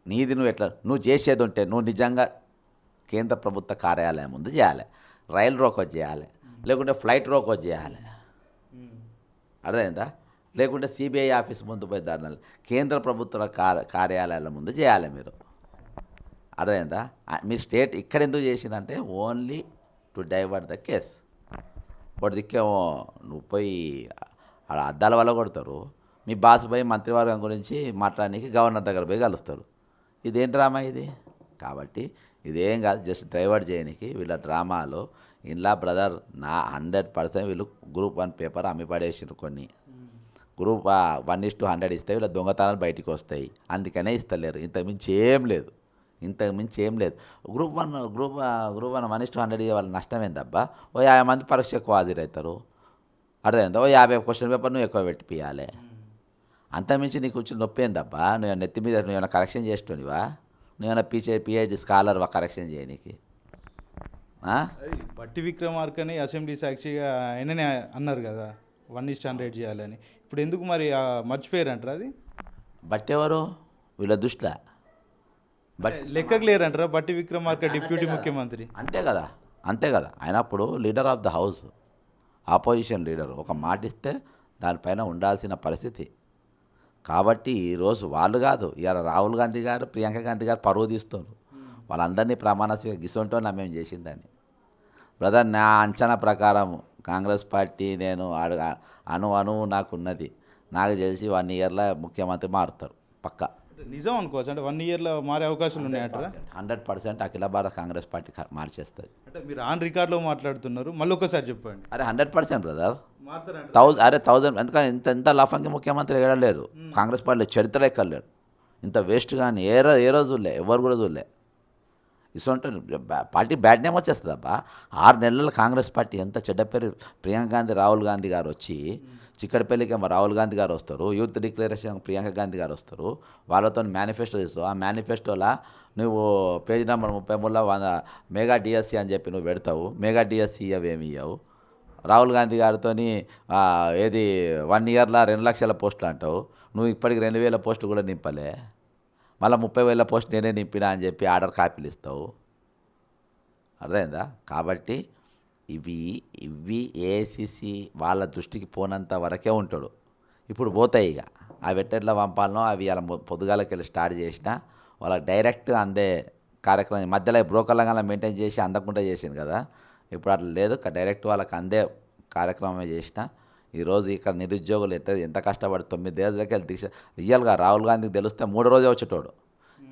B: నీది నువ్వు ఎట్లా? నువ్వు చేసేది ఉంటే నువ్వు నిజంగా కేంద్ర ప్రభుత్వ కార్యాలయం ముందు చేయాలి. రైలు రోకో చేయాలి. లేకుంటే ఫ్లైట్ రోకో చేయాలి. అర్థమైందా? లేకుంటే సిబిఐ ఆఫీస్ ముందు పోయి ధర్నాలు. కేంద్ర ప్రభుత్వ కార్య కార్యాలయాల ముందు చేయాలి మీరు. అర్థమైందా? మీరు మీ స్టేట్ ఇక్కడ ఎందుకు చేసిందంటే only to divert the case. ఒకటి దిక్కేమో నువ్వు పోయి ఆడ అద్దాల వల్ల కొడతారు. మీ బాస్ పోయి మంత్రివర్గం గురించి మాట్లాడడానికి గవర్నర్ దగ్గర పోయి కలుస్తారు. ఇదేం డ్రామా ఇది? కాబట్టి ఇదేం కాదు జస్ట్ డైవర్ట్ చేయడానికి వీళ్ళ డ్రామాలో ఇలా బ్రదర్ నా హండ్రెడ్ పర్సెంట్ వీళ్ళు గ్రూప్ వన్ పేపర్ అమ్మి పడేసారు కొన్ని. Group one is to hundred ఇస్తే వీళ్ళ దొంగతనాలు బయటికి వస్తాయి అందుకనే ఇస్తలేరు. ఇంతకుమించి ఏం లేదు. ఇంతకు మించి ఏం లేదు. Group one group group one one is to hundred వాళ్ళ నష్టం ఏందబ్బా ఓ యాభై మంది పరీక్ష ఎక్కువ హాజరవుతారు. అర్థమైందా? ఓ యాభై క్వశ్చన్ పేపర్ నువ్వు ఎక్కువ పెట్టిపియాలి అంతమించి నీకు వచ్చిన నొప్పి ఏందబ్బా నువ్వు నెత్తి మీద నువ్వు ఏమైనా కరెక్షన్ చేస్తునివా నువ్వేమైనా పీచే పిహెచ్డి స్కాలర్ కరెక్షన్ చేయనీకి?
A: బట్టి విక్రమార్కని అసెంబ్లీ సాక్షిగా ఆయననే అన్నారు కదా వన్ ఇస్ట్ హండ్రెడ్ చేయాలని. ఇప్పుడు ఎందుకు మరి మర్చిపోయారు అంటారు అది?
B: బట్ ఎవరు వీళ్ళ దృష్టిలో బట్
A: లెక్కకు లేరంటారా. బట్టి విక్రమార్క డిప్యూటీ ముఖ్యమంత్రి.
B: అంతే కదా. అంతే కదా. ఆయన అప్పుడు leader of the house opposition leader ఒక మాట ఇస్తే దానిపైన ఉండాల్సిన పరిస్థితి. కాబట్టి ఈరోజు వాళ్ళు కాదు ఇవాళ రాహుల్ గాంధీ గారు ప్రియాంక గాంధీ గారు పరువు తీస్తున్నారు. వాళ్ళందరినీ ప్రమాణ గిసొంటో నా మేము చేసిందని. బ్రదర్ నా అంచనా ప్రకారం కాంగ్రెస్ పార్టీ నేను అడుగు అను అణువు నాకున్నది నాకు తెలిసి వన్ ఇయర్లో ముఖ్యమంత్రి మారుతారు పక్కా.
A: నిజం అనుకోవచ్చు. అంటే వన్ ఇయర్లో మారే అవకాశాలు ఉన్నాయంటారా
B: హండ్రెడ్ పర్సెంట్. అఖిల భారత కాంగ్రెస్ పార్టీ మార్చేస్తుంది.
A: అంటే మీరు ఆన్ రికార్డులో మాట్లాడుతున్నారు. మళ్ళీ ఒకసారి చెప్పండి.
B: అరే హండ్రెడ్ పర్సెంట్ బ్రదర్. థౌజండ్ అరే థౌజండ్ ఎందుకంటే ఇంత ఇంత లఫంగి ముఖ్యమంత్రి ఏడలేరు కాంగ్రెస్ పార్టీలో చరిత్ర ఎక్కర్లేడు ఇంత వేస్ట్ కానీ ఏ ఏ రోజు చూడలే ఎవరు కూడా చూడలే. ఇటువంటి పార్టీ బ్యాడ్ నేమ్ వచ్చేస్తుంది అబ్బా ఆరు నెలల కాంగ్రెస్ పార్టీ ఎంత చెడ్డ పేరు? ప్రియాంక గాంధీ రాహుల్ గాంధీ గారు వచ్చి చిక్కడపల్లికి రాహుల్ గాంధీ గారు వస్తారు. యూత్ డిక్లరేషన్ ప్రియాంక గాంధీ గారు వస్తారు. వాళ్ళతో మేనిఫెస్టో తీస్తావు ఆ మేనిఫెస్టోలా నువ్వు పేజీ నెంబర్ ముప్పై మూడులో వంద మెగా డిఎస్సి అని చెప్పి నువ్వు పెడతావు. మెగా డిఎస్సి ఇవ్వవేమి ఇవ్వవు రాహుల్ గాంధీ గారితో ఏది వన్ ఇయర్లో రెండు లక్షల పోస్టులు అంటావు. నువ్వు ఇప్పటికి రెండు వేల పోస్టులు కూడా నింపలే. మళ్ళీ ముప్పై వేల పోస్ట్ నేనే నింపినా అని చెప్పి ఆర్డర్ కాపీలు ఇస్తావు. అర్థమైందా? కాబట్టి ఇవి ఇవి ఏఐసిసి వాళ్ళ దృష్టికి పోనంత వరకే ఉంటాడు. ఇప్పుడు పోతాయి ఇక. అవి ఎట్టెట్లా పంపాలనో అవి అలా పొద్దుగాలకి వెళ్ళి స్టార్ట్ చేసినా వాళ్ళకి డైరెక్ట్ అందే కార్యక్రమం మధ్యలో బ్రోకర్లంగా మెయింటైన్ చేసి అందకుండా చేసింది కదా. ఇప్పుడు అట్లా లేదు. డైరెక్ట్ వాళ్ళకి అందే కార్యక్రమమే చేసినా ఈరోజు ఇక్కడ నిరుద్యోగులు ఎట్ట ఎంత కష్టపడి తొమ్మిది రోజులకి వెళ్ళి దీక్ష రియల్గా రాహుల్ గాంధీకి తెలిస్తే మూడు రోజే వచ్చేటోడు.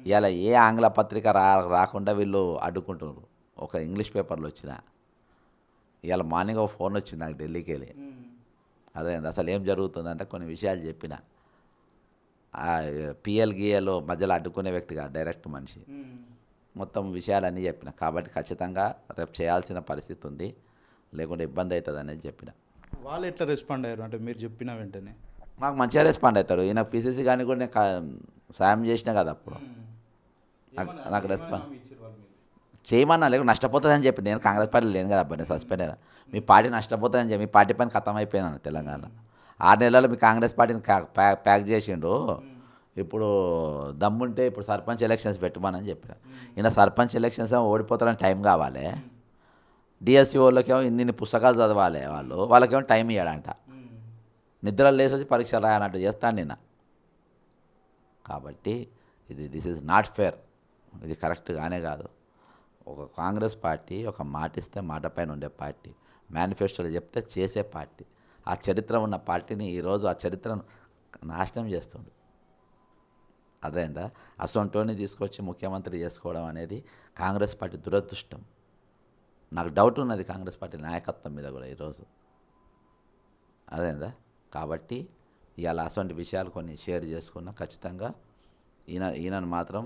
B: ఇవాళ ఏ ఆంగ్ల పత్రిక రా రాకుండా వీళ్ళు అడ్డుకుంటున్నారు. ఒక ఇంగ్లీష్ పేపర్లో వచ్చిన. ఇవాళ మార్నింగ్ ఒక ఫోన్ వచ్చింది నాకు ఢిల్లీకి వెళ్ళి. అదే అసలు ఏం జరుగుతుందంటే కొన్ని విషయాలు చెప్పిన. పిఎల్ గిఎల్ మధ్యలో అడ్డుకునే వ్యక్తిగా డైరెక్ట్ మనిషి. మొత్తం విషయాలన్నీ చెప్పిన. కాబట్టి ఖచ్చితంగా రేపు చేయాల్సిన పరిస్థితి ఉంది. లేకుంటే ఇబ్బంది అవుతుంది అనేది చెప్పిన.
A: వాళ్ళు ఎట్లా రెస్పాండ్ అయ్యారు? అంటే మీరు చెప్పిన వెంటనే.
B: నాకు మంచిగా రెస్పాండ్ అవుతారు. ఈయన పీసీసీ కానీ కూడా నేను సాయం చేసినా కదా అప్పుడు. నాకు నాకు రెస్పాండ్ చేయమన్నా లేక నష్టపోతుందని చెప్పి. నేను కాంగ్రెస్ పార్టీ లేను కదా అబ్బా నేను సస్పెండ్ అయినా. మీ పార్టీ నష్టపోతుందని చెప్పి మీ పార్టీ పని ఖతం అయిపోయినాను తెలంగాణ. ఆరు నెలల్లో మీ కాంగ్రెస్ పార్టీని ప్యాక్ చేసిండు ఇప్పుడు దమ్ముంటే ఇప్పుడు సర్పంచ్ ఎలక్షన్స్ పెట్టమని చెప్పిన. ఈయన సర్పంచ్ ఎలక్షన్స్ ఏమో ఓడిపోతారని టైం కావాలి. డిఎస్సి వాళ్ళకేమో ఇన్ని పుస్తకాలు చదవాలి వాళ్ళు వాళ్ళకేమో టైం ఇవ్వడంట నిద్ర లేచి వచ్చి పరీక్షలు రాయాలంటూ చేస్తాను నిన్న. కాబట్టి ఇది దిస్ ఇస్ నాట్ ఫేర్ ఇది కరెక్ట్ కానే కాదు. ఒక కాంగ్రెస్ పార్టీ ఒక మాట ఇస్తే మాట పైన ఉండే పార్టీ మేనిఫెస్టోలో చెప్తే చేసే పార్టీ ఆ చరిత్ర ఉన్న పార్టీని ఈరోజు ఆ చరిత్రను నాశనం చేస్తుండు అదేందా అసొంటోని తీసుకొచ్చి ముఖ్యమంత్రి చేసుకోవడం అనేది కాంగ్రెస్ పార్టీ దురదృష్టం. నాకు డౌట్ ఉన్నది కాంగ్రెస్ పార్టీ నాయకత్వం మీద కూడా ఈరోజు. అదేందా? కాబట్టి ఇవాళ అటువంటి విషయాలు కొన్ని షేర్ చేసుకున్నా ఖచ్చితంగా ఈయన ఈయనను మాత్రం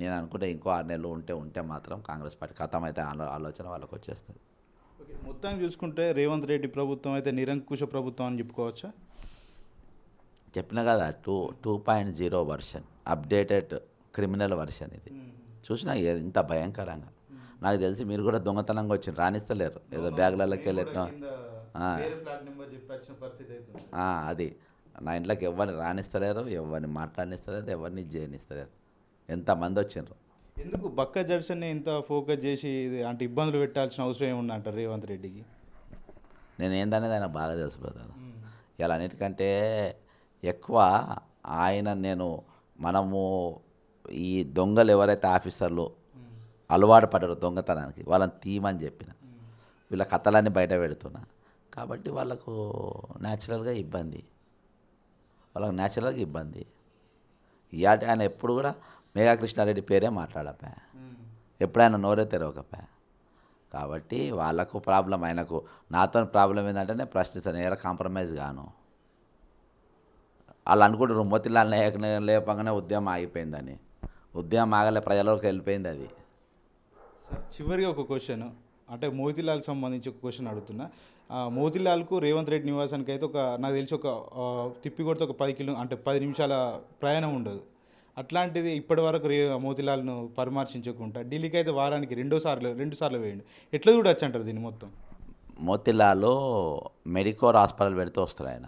B: నేను అనుకుంటే ఇంకో ఆరు నెలలు ఉంటే ఉంటే మాత్రం కాంగ్రెస్ పార్టీ ఖతం అయితే ఆలో ఆలోచన వాళ్ళకి వచ్చేస్తుంది.
A: మొత్తం చూసుకుంటే రేవంత్ రెడ్డి ప్రభుత్వం అయితే నిరంకుశ ప్రభుత్వం అని చెప్పుకోవచ్చా?
B: చెప్పిన కదా two two point zero version updated criminal version ఇది. చూసినా ఇంత భయంకరంగా. నాకు తెలిసి మీరు కూడా దొంగతనంగా వచ్చి రాణిస్తలేరు. ఏదో బ్యాగులలోకి ఆ, అది. నా ఇంట్లోకి ఎవరిని రాణిస్తలేరు ఎవరిని మాట్లాడినిస్తలేరు ఎవరిని చేయనిస్తలేరు ఎంతమంది వచ్చిండ్రు
A: ఎందుకు బక్క జడ్సన్ని ఇంత ఫోకస్ చేసి అంటే ఇబ్బందులు పెట్టాల్సిన అవసరం ఏముంది అంటారు రేవంత్ రెడ్డికి?
B: నేను ఏందనేది ఆయన బాగా తెలుసు బ్రదర్ ఇలా అన్నిటికంటే ఎక్కువ ఆయన నేను మనము ఈ దొంగలు ఎవరైతే ఆఫీసర్లు అలవాటు పడ్డారో దొంగతనానికి. వాళ్ళని తీయమని చెప్పిన. వీళ్ళ కథలన్నీ బయట పెడుతున్నా. కాబట్టి వాళ్ళకు న్యాచురల్గా ఇబ్బంది. వాళ్ళకు న్యాచురల్గా ఇబ్బంది. ఇయాటి ఆయన ఎప్పుడు కూడా మేఘా కృష్ణారెడ్డి పేరే మాట్లాడపా ఎప్పుడైనా నోరే తెరవకపా కాబట్టి వాళ్ళకు ప్రాబ్లం ఆయనకు. నాతో ప్రాబ్లం ఏంటంటే నేను ప్రశ్నిస్తాను ఎలా కాంప్రమైజ్ గాను? వాళ్ళు అనుకుంటారు మోతిలాల్ నాయక్ లేపంగానే ఉద్యమం ఆగిపోయిందని. ఉద్యమం ఆగలే ప్రజలకు వెళ్ళిపోయింది అది.
A: సార్, చివరిగా ఒక క్వశ్చన్ అంటే మోతిలాల్ సంబంధించి ఒక క్వశ్చన్ అడుగుతున్నా. మోతిలాల్కు రేవంత్ రెడ్డి నివాసానికి అయితే ఒక నాకు తెలిసి ఒక తిప్పి కొడితే ఒక పది కిలో అంటే పది నిమిషాల ప్రయాణం ఉండదు. అట్లాంటిది ఇప్పటి వరకు రే మోతిలాల్ను పరామర్శించకుండా ఢిల్లీకి అయితే వారానికి రెండో సార్లు రెండు సార్లు వేయండి. ఎట్లా చూడొచ్చు అంటారు దీన్ని మొత్తం?
B: మోతిలాలో మెడికోర్ హాస్పిటల్ పెడితే వస్తాడు ఆయన.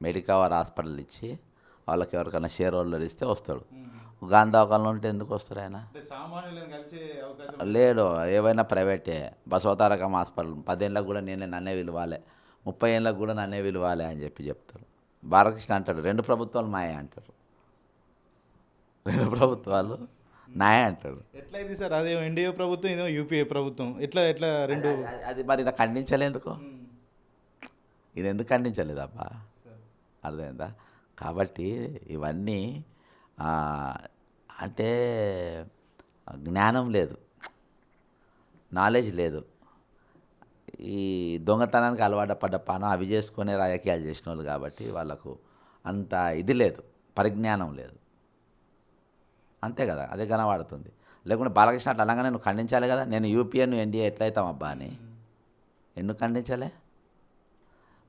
B: మెడికవర్ హాస్పిటల్ ఇచ్చి వాళ్ళకి ఎవరికైనా షేర్ హోల్డర్ ఇస్తే వస్తాడు. గాంధీ అవకాశంలో ఉంటే ఎందుకు వస్తాడు ఆయన? లేడు ఏవైనా ప్రైవేటే. బసవతారకం హాస్పిటల్. పదేళ్ళకు కూడా నేనే నన్నే విలువాలి. ముప్పై ఏళ్ళకు కూడా నన్నే విలువాలి అని చెప్పి చెప్తాడు బాలకృష్ణ అంటాడు రెండు ప్రభుత్వాలు మాయ అంటారు. రెండు ప్రభుత్వాలు నాయ అంటాడు.
A: ఎట్లయితే సార్? అదే ఎన్డీఏ ప్రభుత్వం ఇదేమో యూపీఏ ప్రభుత్వం. ఎట్లా ఎట్లా రెండు?
B: అది- మరి ఇలా ఖండించలేందుకు ఇది ఎందుకు ఖండించలేదబ్బా? అర్థమైందా? కాబట్టి ఇవన్నీ అంటే జ్ఞానం లేదు. నాలెడ్జ్ లేదు. ఈ దొంగతనానికి అలవాటు పడ్డ పనం అవి చేసుకునే రాజకీయాలు చేసిన వాళ్ళు కాబట్టి వాళ్ళకు అంత ఇది లేదు. పరిజ్ఞానం లేదు. అంతే కదా అదే కనబడుతుంది. లేకుంటే బాలకృష్ణ అట్లా అనగానే నువ్వు ఖండించాలి కదా నేను యూపీఏ నువ్వు ఎన్డీఏ ఎట్లయితాం అబ్బా అని ఎందుకు ఖండించలే?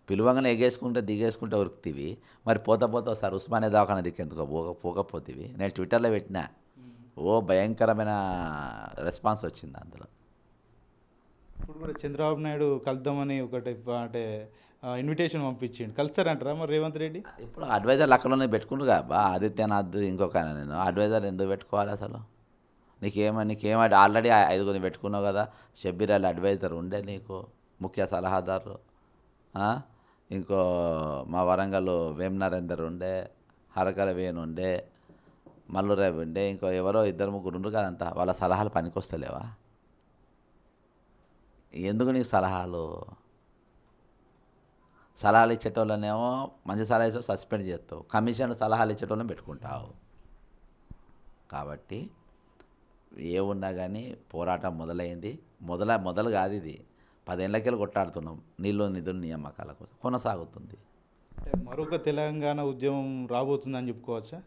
B: పిలువంగానే ఎగేసుకుంటే దిగేసుకుంటే ఉరుకుతీవి. మరి పోతా పోతా సార్ ఉస్మానియా దవాఖాన దిక్కేందుకు పోక పోకపోతీవి. నేను ట్విట్టర్లో పెట్టినా. ఓ భయంకరమైన రెస్పాన్స్ వచ్చింది అందులో.
A: ఇప్పుడు కూడా చంద్రబాబు నాయుడు కలుద్దామని ఒకటి అంటే ఇన్విటేషన్ పంపించిండు. కలుస్తారంటారా మరి రేవంత్ రెడ్డి?
B: ఇప్పుడు అడ్వైజర్ అక్కడనే పెట్టుకుంటుగా బా ఆదిత్యనాథ్ ఇంకొక ఆయన నేను. అడ్వైజర్ ఎందుకు పెట్టుకోవాలి అసలు? నీకేమ నీకేమ ఆల్రెడీ ఐదుగురిని పెట్టుకున్నావు కదా. షబ్బీర్ అడ్వైజర్ ఉండే నీకు. ముఖ్య సలహాదారు? ఇంకో మా వరంగల్ వేమ్ నరేందర్ ఉండే హరకర వేణు ఉండే మల్లురావు ఉండే ఇంకో ఎవరో ఇద్దరు ముగ్గురు ఉండరు కదంతా వాళ్ళ సలహాలు పనికొస్తలేవా? ఎందుకు నీకు సలహాలు? సలహాలు ఇచ్చేటోళ్ళనేమో మంచి సలహా ఇస్తే సస్పెండ్ చేస్తావు కమిషన్ సలహాలు ఇచ్చేటోళ్ళని పెట్టుకుంటావు. కాబట్టి ఏమున్నా కానీ పోరాటం మొదలైంది మొదల మొదలు కాదు ఇది. పదేళ్ళకెళ్ళి కొట్లాడుతున్నాం. నీళ్ళు నిధులు నియామకాల కోసం కొనసాగుతుంది.
A: మరొక తెలంగాణ ఉద్యమం రాబోతుందని చెప్పుకోవచ్చా?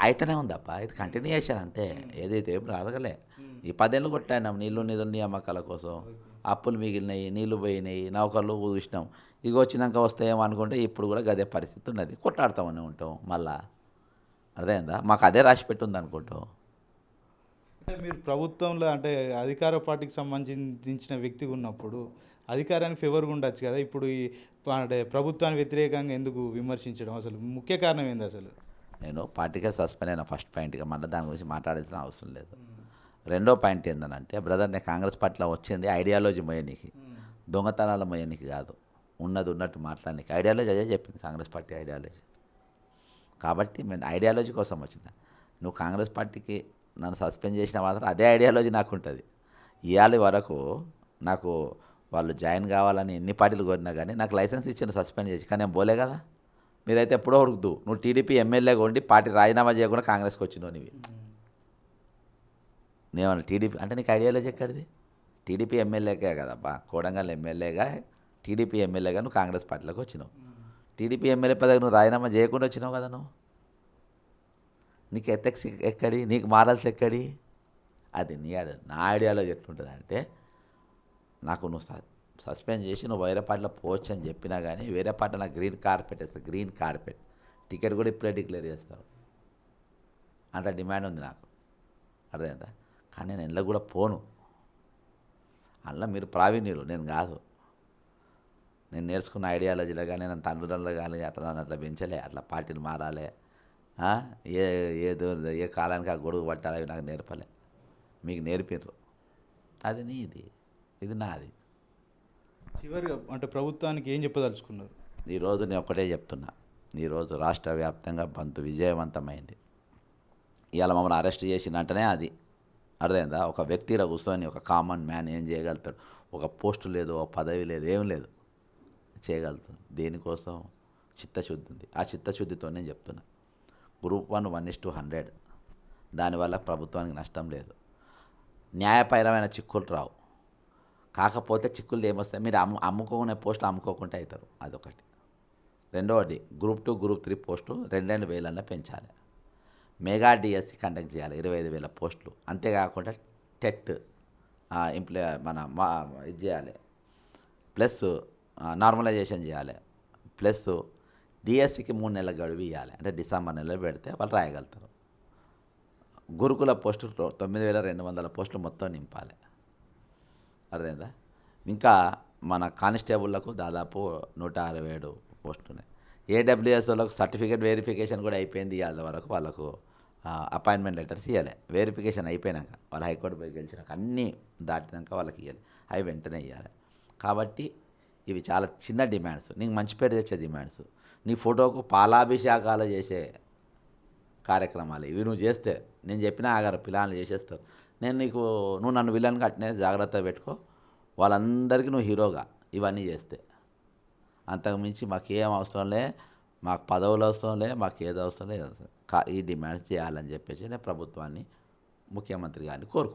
B: అయితేనే ఉందప్ప. ఇది కంటిన్యూషన్ అంతే. ఏదైతే ఏం రాదగలే ఈ పదేళ్ళు కొట్టాయినాం. నీళ్ళు నిధులు నియామకాల కోసం. అప్పులు మిగిలినాయి నీళ్ళు పోయినాయి నౌకర్లు చూసినాం ఇక వచ్చినాక వస్తాయేమో అనుకుంటే ఇప్పుడు కూడా గదే పరిస్థితి ఉన్నది. కొట్లాడుతామని ఉంటాం మళ్ళా. అర్థమైందా? మాకు అదే రాసి పెట్టుంది అనుకుంటాం
A: అంటే మీరు ప్రభుత్వంలో అంటే అధికార పార్టీకి సంబంధించిన వ్యక్తిగా ఉన్నప్పుడు అధికారానికి ఫేవర్గా ఉండొచ్చు కదా. ఇప్పుడు ఈ అంటే ప్రభుత్వానికి వ్యతిరేకంగా ఎందుకు విమర్శించడం అసలు ముఖ్య కారణం ఏంది అసలు?
B: నేను పార్టీకే సస్పెండ్ అయిన ఫస్ట్ పాయింట్గా మళ్ళీ దాని గురించి మాట్లాడాల్సిన అవసరం లేదు. రెండో పాయింట్ ఏంటంటే బ్రదర్ నేను కాంగ్రెస్ పార్టీలో వచ్చింది ఐడియాలజీ మొయ్యనికి దొంగతనాల మొయ్యనికి కాదు. ఉన్నది ఉన్నట్టు మాట్లాడడానికి ఐడియాలజీ అదే చెప్పింది కాంగ్రెస్ పార్టీ ఐడియాలజీ. కాబట్టి నేను ఐడియాలజీ కోసం వచ్చిందా. నువ్వు కాంగ్రెస్ పార్టీకి నన్ను సస్పెండ్ చేసిన మాత్రం అదే ఐడియాలజీ నాకు ఉంటుంది ఇవాళ వరకు నాకు వాళ్ళు జాయిన్ కావాలని ఎన్ని పార్టీలు కోరినా కానీ నాకు లైసెన్స్ ఇచ్చిన సస్పెండ్ చేసి కానీ నేను పోలే కదా. మీరైతే ఎప్పుడో ఉరుకుదు నువ్వు టీడీపీ ఎమ్మెల్యేగా ఉండి పార్టీ రాజీనామా చేయకుండా కాంగ్రెస్కి వచ్చినావు నీవి. నేమన్నా టీడీపీ అంటే నీకు ఐడియాలజీ ఎక్కడిది? టీడీపీ ఎమ్మెల్యేకే కదబ్బా కోడంగల్ ఎమ్మెల్యేగా టీడీపీ ఎమ్మెల్యేగా నువ్వు కాంగ్రెస్ పార్టీలోకి వచ్చినావు. టీడీపీ ఎమ్మెల్యే పదవి నువ్వు రాజీనామా చేయకుండా వచ్చినావు కదా నువ్వు. నీకు ఎథెక్స్ ఎక్కడి? నీకు మారల్స్ ఎక్కడి? అది నీ ఐడియా నా ఐడియాలో ఎట్లుంటుంది అంటే నాకు నువ్వు సస్పెండ్ చేసి నువ్వు వేరే పార్టీలో పోవచ్చు అని చెప్పినా కానీ వేరే పార్టీ నాకు గ్రీన్ కార్పెట్ వేస్తారు. గ్రీన్ కార్పెట్ టికెట్ కూడా ఇప్పుడే డిక్లేర్ చేస్తారు. అంత డిమాండ్ ఉంది నాకు. అర్థమైందా? కానీ నేను ఇంట్లో కూడా పోను. అందులో మీరు ప్రావీణ్యులు నేను కాదు. నేను నేర్చుకున్న ఐడియాలజీలో కానీ నేను తండ్రులలో కానీ అట్లా నన్ను అట్లా పెంచలే అట్లా పార్టీలు మారాలి. ఏ ఏదో ఏ కాలానికి ఆ గొడుగు పట్టాలి నాకు నేర్పలే. మీకు నేర్పిర్రు. అది నీది ఇది నాది.
A: చివరిగా అంటే ప్రభుత్వానికి ఏం చెప్పదలుచుకున్నారు?
B: ఈరోజు నేను ఒకటే చెప్తున్నా. ఈరోజు రాష్ట్ర వ్యాప్తంగా బంతు విజయవంతమైంది. ఇవాళ మమ్మల్ని అరెస్ట్ చేసినట్టనే అది. అర్థమైందా? ఒక వ్యక్తి ఇలా కూర్చొని ఒక కామన్ మ్యాన్ ఏం చేయగలుగుతాడు? ఒక పోస్టు లేదు ఒక పదవి లేదు ఏం లేదు. చేయగలుగుతాడు. దేనికోసం? చిత్తశుద్ధి ఉంది. ఆ చిత్తశుద్ధితో నేను చెప్తున్నా. Group one one is to hundred. దానివల్ల ప్రభుత్వానికి నష్టం లేదు. న్యాయపరమైన చిక్కులు రావు. కాకపోతే చిక్కులు ఏమొస్తాయి? మీరు అమ్ము అమ్ముకునే పోస్టులు అమ్ముకోకుండా అవుతారు అదొకటి. రెండవది group two group three post రెండు రెండు వేలన్నా పెంచాలి. మెగా డిఎస్సి కండక్ట్ చేయాలి. ఇరవై ఐదు వేల పోస్టులు. అంతేకాకుండా టెట్ ఇంప్లే మన మా ఇది చేయాలి. ప్లస్ నార్మలైజేషన్ చేయాలి. ప్లస్ డిఎస్సికి మూడు నెలల గడువు ఇవ్వాలి అంటే డిసెంబర్ నెలలో పెడితే వాళ్ళు రాయగలుగుతారు. గురుకుల పోస్టులు తొమ్మిది వేల రెండు వందల పోస్టులు మొత్తం నింపాలి. అర్థమైందా? ఇంకా మన కానిస్టేబుల్లకు దాదాపు నూట అరవై ఏడు పోస్టులు ఉన్నాయి ఏడబ్ల్యూఎస్ వాళ్ళకు సర్టిఫికేట్ వెరిఫికేషన్ కూడా అయిపోయింది ఇవాళ వరకు వాళ్ళకు అపాయింట్మెంట్ లెటర్స్ ఇవ్వాలి వెరిఫికేషన్ అయిపోయినాక వాళ్ళు హైకోర్టు పోయి గెలిచినాక అన్నీ దాటినాక వాళ్ళకి ఇవ్వాలి అవి వెంటనే ఇవ్వాలి కాబట్టి ఇవి చాలా చిన్న డిమాండ్స్ నీకు మంచి పేరు తెచ్చే డిమాండ్స్ నీ ఫోటోకు పాలాభిషేకాలు చేసే కార్యక్రమాలు ఇవి నువ్వు చేస్తే నేను చెప్పిన ఆగారు పిల్లలు చేసేస్తారు. నేను నీకు నువ్వు నన్ను విలన్ కట్టినే జాగ్రత్త పెట్టుకో. వాళ్ళందరికీ నువ్వు హీరోగా ఇవన్నీ చేస్తే. అంతకుమించి మాకేం అవసరం లే మాకు పదవులు అవసరం లే మాకు ఏది అవసరం లేదు కా ఈ డిమాండ్స్ చేయాలని చెప్పేసి నేను ప్రభుత్వాన్ని ముఖ్యమంత్రి గారిని కోరుకుంటున్నాను.